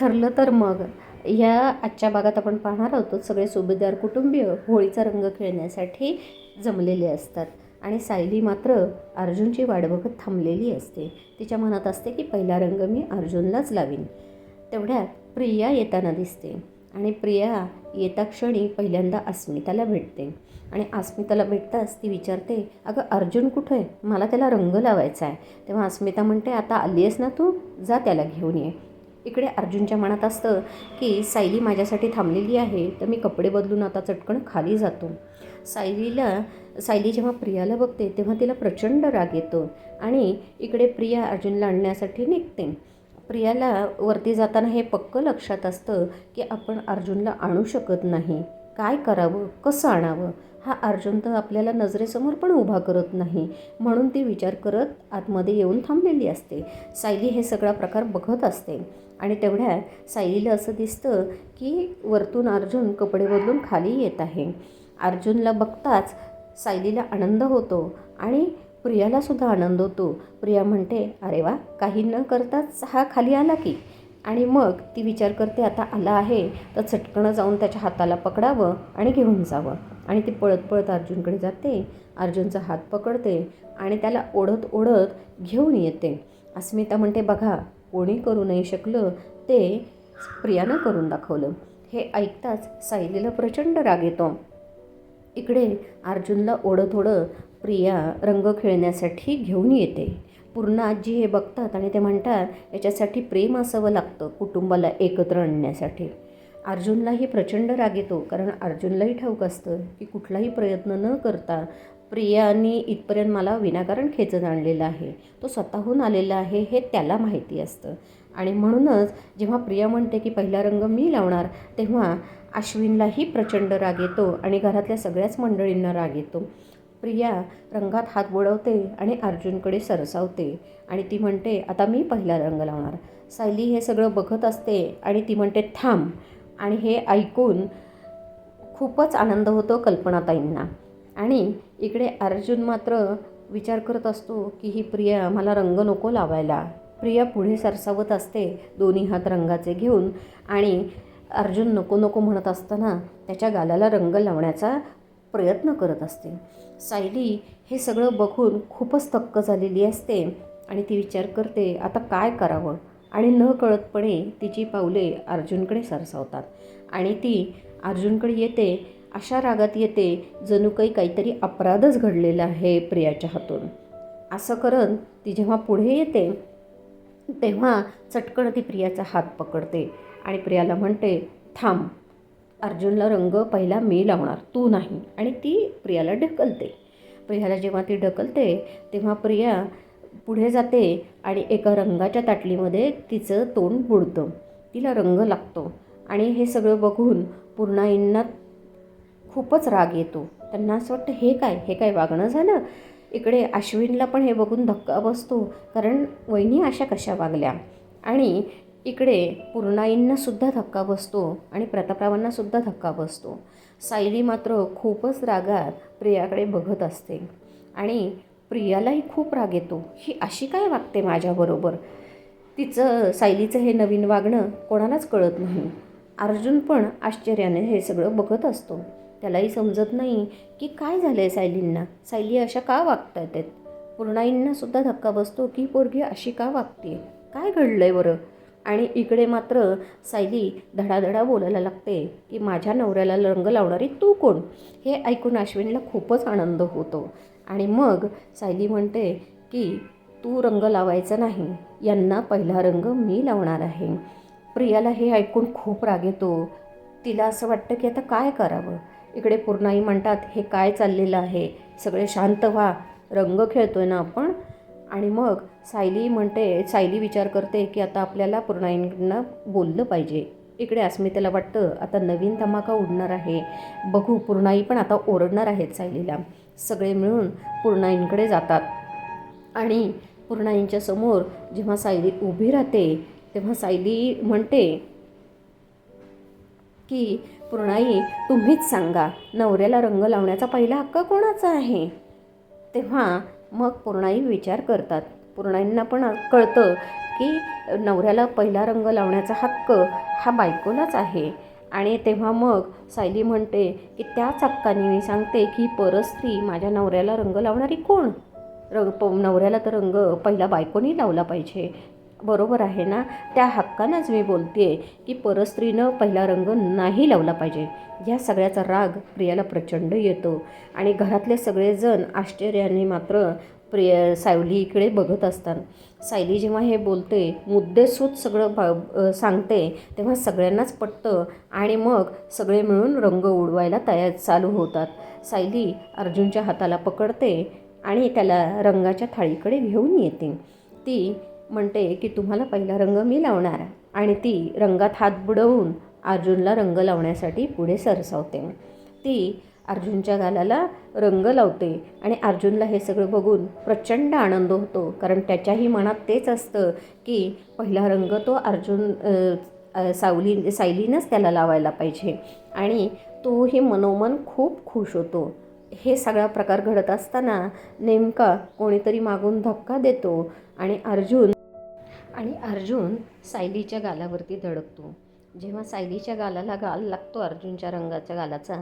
ठरलं तर मग. या आजच्या भागात आपण पाहणार आहोत सगळे सुभेदार कुटुंबीय होळीचा रंग खेळण्यासाठी जमलेले असतात आणि सायली मात्र अर्जुनची वाट बघत थांबलेली असते. तिच्या मनात असते की पहिला रंग मी अर्जुनलाच लावीन. तेवढ्यात प्रिया येताना दिसते आणि प्रिया येता क्षणी पहिल्यांदा अस्मिताला भेटते आणि अस्मिताला भेटताच ती विचारते अगं अर्जुन कुठं आहे? मला त्याला रंग लावायचा आहे. तेव्हा अस्मिता म्हणते आता आली आहेस ना तू? जा त्याला घेऊन ये. इकडे अर्जुनच्या मनात असतं की सायली माझ्यासाठी थांबलेली आहे तर मी कपडे बदलून आता चटकन खाली जातो. सायलीला सायली जेव्हा प्रियाला बघते तेव्हा तिला प्रचंड राग येतो आणि इकडे प्रिया अर्जुनला आणण्यासाठी निघते. प्रियाला वरती जाताना हे पक्क लक्षात असतं की आपण अर्जुनला आणू शकत नाही. काय करावं? कसं आणावं? हा अर्जुन तर आपल्याला नजरेसमोर पण उभा करत नाही. म्हणून ती विचार करत आतमध्ये येऊन थांबलेली असते. सायली हे सगळा प्रकार बघत असते. आणि तेवढ्या सायलीला असं दिसतं की वरतून अर्जुन कपडे बदलून खाली येत आहे. अर्जुनला बघताच सायलीला आनंद होतो आणि प्रियालासुद्धा आनंद होतो. प्रिया म्हणते अरे वा काही न करताच हा खाली आला की? आणि मग ती विचार करते आता आला आहे तर चटकणं जाऊन त्याच्या हाताला पकडावं आणि घेऊन जावं. आणि ती पळत पळत अर्जुनकडे जाते. अर्जुनचा हात पकडते आणि त्याला ओढत ओढत घेऊन येते. अस्मिता म्हणते बघा कोणी करू नाही शकलं ते प्रियानं करून दाखवलं. हे ऐकताच सायलीला प्रचंड राग येतो. इकडे अर्जुनला ओढत ओढत प्रिया रंग खेळण्यासाठी घेऊन येते. पूर्ण आजी हे बघतात आणि ते म्हणतात याच्यासाठी प्रेम असावं लागतं कुटुंबाला एकत्र आणण्यासाठी. अर्जुनलाही प्रचंड राग येतो कारण अर्जुनलाही ठाऊक असतं की कुठलाही प्रयत्न न करता प्रियानी इथपर्यंत मला विनाकारण खेचत आणलेलं आहे. तो स्वतःहून आलेला आहे हे त्याला माहिती असतं. आणि म्हणूनच जेव्हा प्रिया म्हणते की पहिला रंग मी लावणार तेव्हा अश्विनलाही प्रचंड राग येतो आणि घरातल्या सगळ्याच मंडळींना राग येतो. प्रिया रंगात हात बुडवते आणि अर्जुनकडे सरसावते आणि ती म्हणते आता मी पहिला रंग लावणार. सायली हे सगळं बघत असते आणि ती म्हणते थांब. आणि हे ऐकून खूपच आनंद होतो कल्पनाताईंना. आणि इकडे अर्जुन मात्र विचार करत असतो की ही प्रिया मला रंग नको लावायला. प्रिया पुढे सरसावत असते दोन्ही हात रंगाचे घेऊन आणि अर्जुन नको नको म्हणत असताना त्याच्या गालाला रंग लावण्याचा प्रयत्न करत असते. सायली हे सगळं बघून खूपच थक्क झालेली असते आणि ती विचार करते आता काय करावं? आणि न कळतपणे तिची पावले अर्जुनकडे सरसावतात आणि ती अर्जुनकडे येते अशा रागात येते जणू काही काहीतरी अपराधच घडलेला आहे प्रियाच्या हातून. असं करत ती जेव्हा पुढे येते तेव्हा चटकन ती प्रियाचा हात पकडते आणि प्रियाला म्हणते थांब अर्जुनला रंग पहिला मी लावणार तू नाही. आणि ती प्रियाला ढकलते. प्रियाला जेव्हा ती ढकलते तेव्हा प्रिया पुढे जाते आणि एका रंगाच्या ताटलीमध्ये तिचं तोंड बुडतं. तिला रंग लागतो आणि हे सगळं बघून पूर्णाईंना खूपच राग येतो. त्यांना असं वाटतं हे काय? हे काय वागणं झालं? इकडे अश्विनला पण हे बघून धक्का बसतो कारण वहिनी अशा कशा वागल्या? आणि इकडे पूर्णाईंनासुद्धा धक्का बसतो आणि प्रतापरावांनासुद्धा धक्का बसतो. सायली मात्र खूपच रागात प्रियाकडे बघत असते. आणि प्रियालाही खूप राग येतो. ही अशी काय वागते माझ्याबरोबर तिचं सायलीचं हे नवीन वागणं कोणालाच कळत नाही. अर्जुन पण आश्चर्याने हे सगळं बघत असतो. त्यालाही समजत नाही की काय झालं आहे सायलींना. सायली अशा का वागतात आहेत पूर्णाईंनासुद्धा धक्का बसतो की पोरगी अशी का वागते काय घडलं आहे बरं? आणि इकडे मात्र सायली धडाधडा बोलायला लागते की माझ्या नवऱ्याला रंग लावणारी तू कोण? हे ऐकून अश्विनला खूपच आनंद होतो. आणि मग सायली म्हणते की तू रंग लावायचा नाही. यांना पहिला रंग मी लावणार आहे. प्रियाला हे ऐकून खूप राग येतो. तिला असं वाटतं की आता काय करावं? इकडे पूर्णाई म्हणतात हे काय चाललेलं आहे? सगळे शांत व्हा. रंग खेळतोय ना आपण? आणि मग सायली म्हणते सायली विचार करते की आता आपल्याला पूर्णाईंना बोललं पाहिजे. इकडे अस्मितेला वाटतं आता नवीन धमाका उडणार आहे. बघू पूर्णाई पण आता ओरडणार आहेत सायलीला. सगळे मिळून पूर्णाईंकडे जातात. आणि पूर्णाईंच्या समोर जेव्हा सायली उभी राहते तेव्हा सायली म्हणते की पूर्णाई तुम्हीच सांगा नवऱ्याला रंग लावण्याचा पहिला हक्क कोणाचा आहे? तेव्हा मग पूर्णाई विचार करतात. पूर्णाईंना पण कळतं की नवऱ्याला पहिला रंग लावण्याचा हक्क हा बायकोलाच आहे. आणि तेव्हा मग सायली म्हणते की त्याच हक्काने मी सांगते की परस्त्री माझ्या नवऱ्याला रंग लावणारी कोण? रंग प नवऱ्याला तर रंग पहिला बायकोनी लावला पाहिजे. बरोबर आहे ना? त्या हक्कानंच मी बोलते की परस्त्रीनं पहिला रंग नाही लावला पाहिजे. या सगळ्याचा राग प्रियाला प्रचंड येतो. आणि घरातले सगळेजण आश्चर्याने मात्र प्रिय सायलीकडे बघत असतात. सायली जेव्हा हे बोलते मुद्देसूद सगळं बा सांगते तेव्हा सगळ्यांनाच पटतं आणि मग सगळे मिळून रंग उडवायला तयार चालू होतात. सायली अर्जुनच्या हाताला पकडते आणि त्याला रंगाच्या थाळीकडे घेऊन येते. ती म्हणते की तुम्हाला पहिला रंग मी लावणार आणि ती रंगात हात बुडवून अर्जुनला रंग लावण्यासाठी पुढे सरसावते. ती अर्जुनच्या गालाला रंग लावते आणि अर्जुनला हे सगळं बघून प्रचंड आनंद होतो. कारण त्याच्याही मनात तेच असतं की पहिला रंग तो अर्जुन सावली सायलीनंच त्याला लावायला पाहिजे. आणि तोही मनोमन खूप खुश होतो. हे सगळा प्रकार घडत असताना नेमका कोणीतरी मागून धक्का देतो आणि अर्जुन आणि अर्जुन सायलीच्या गालावरती धडकतो. जेव्हा सायलीच्या गालाला गाल लागतो अर्जुनच्या रंगाच्या गालाचा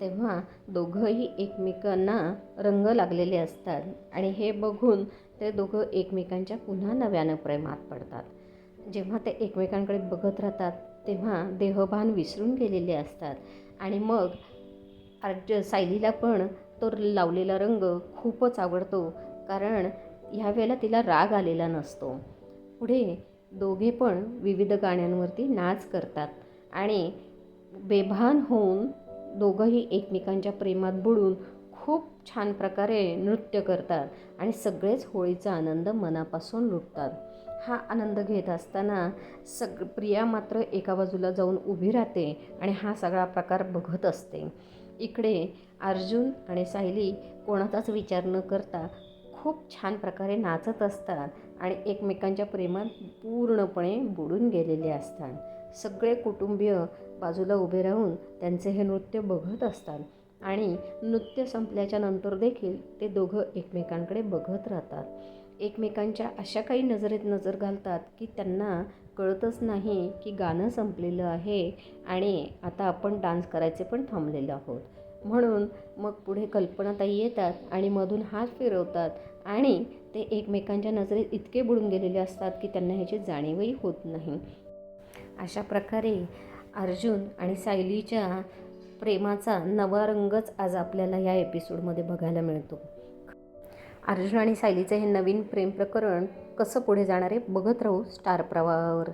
तेव्हा दोघंही एकमेकांना रंग लागलेले असतात आणि हे बघून ते दोघं एकमेकांच्या पुन्हा नव्यानं प्रेमात पडतात. जेव्हा ते एकमेकांकडे बघत राहतात तेव्हा देहभान विसरून गेलेले असतात आणि मग अर्ज सायलीला पण तो लावलेला रंग खूपच आवडतो. कारण ह्या वेळेला तिला राग आलेला नसतो. पुढे दोघे पण विविध गाण्यांवरती नाच करतात. आणि बेभान होऊन दोघंही एकमेकांच्या प्रेमात बुडून खूप छान प्रकारे नृत्य करतात आणि सगळेच होळीचा आनंद मनापासून लुटतात. हा आनंद घेत असताना सग प्रिया मात्र एका बाजूला जाऊन उभी राहते आणि हा सगळा प्रकार बघत असते. इकडे अर्जुन आणि सायली कोणाचाच विचार न करता खूप छान प्रकारे नाचत असतात आणि एकमेकांच्या प्रेमात पूर्णपणे बुडून गेलेले असतात. सगळे कुटुंबीय बाजूला उभे राहून त्यांचे हे नृत्य बघत असतात आणि नृत्य संपल्याच्या नंतर देखील ते दोघं एकमेकांकडे बघत राहतात. एकमेकांच्या अशा काही नजरेत नजर घालतात की त्यांना कळतच नाही की गाणं संपलेलं आहे आणि आता आपण डान्स करायचे पण थांबलेलो आहोत. म्हणून मग पुढे कल्पनाताई येतात आणि मधून हात फिरवतात आणि ते एकमेकांच्या नजरेत इतके बुडून गेलेले असतात की त्यांना ह्याची जाणीवही होत नाही. अशा प्रकारे अर्जुन आणि सायलीच्या प्रेमाचा नवा रंगच आज आपल्याला या एपिसोडमध्ये बघायला मिळतो. अर्जुन आणि सायलीचं हे नवीन प्रेम प्रकरण कसं पुढे जाणार आहे बघत राहू स्टार प्रवाहावर.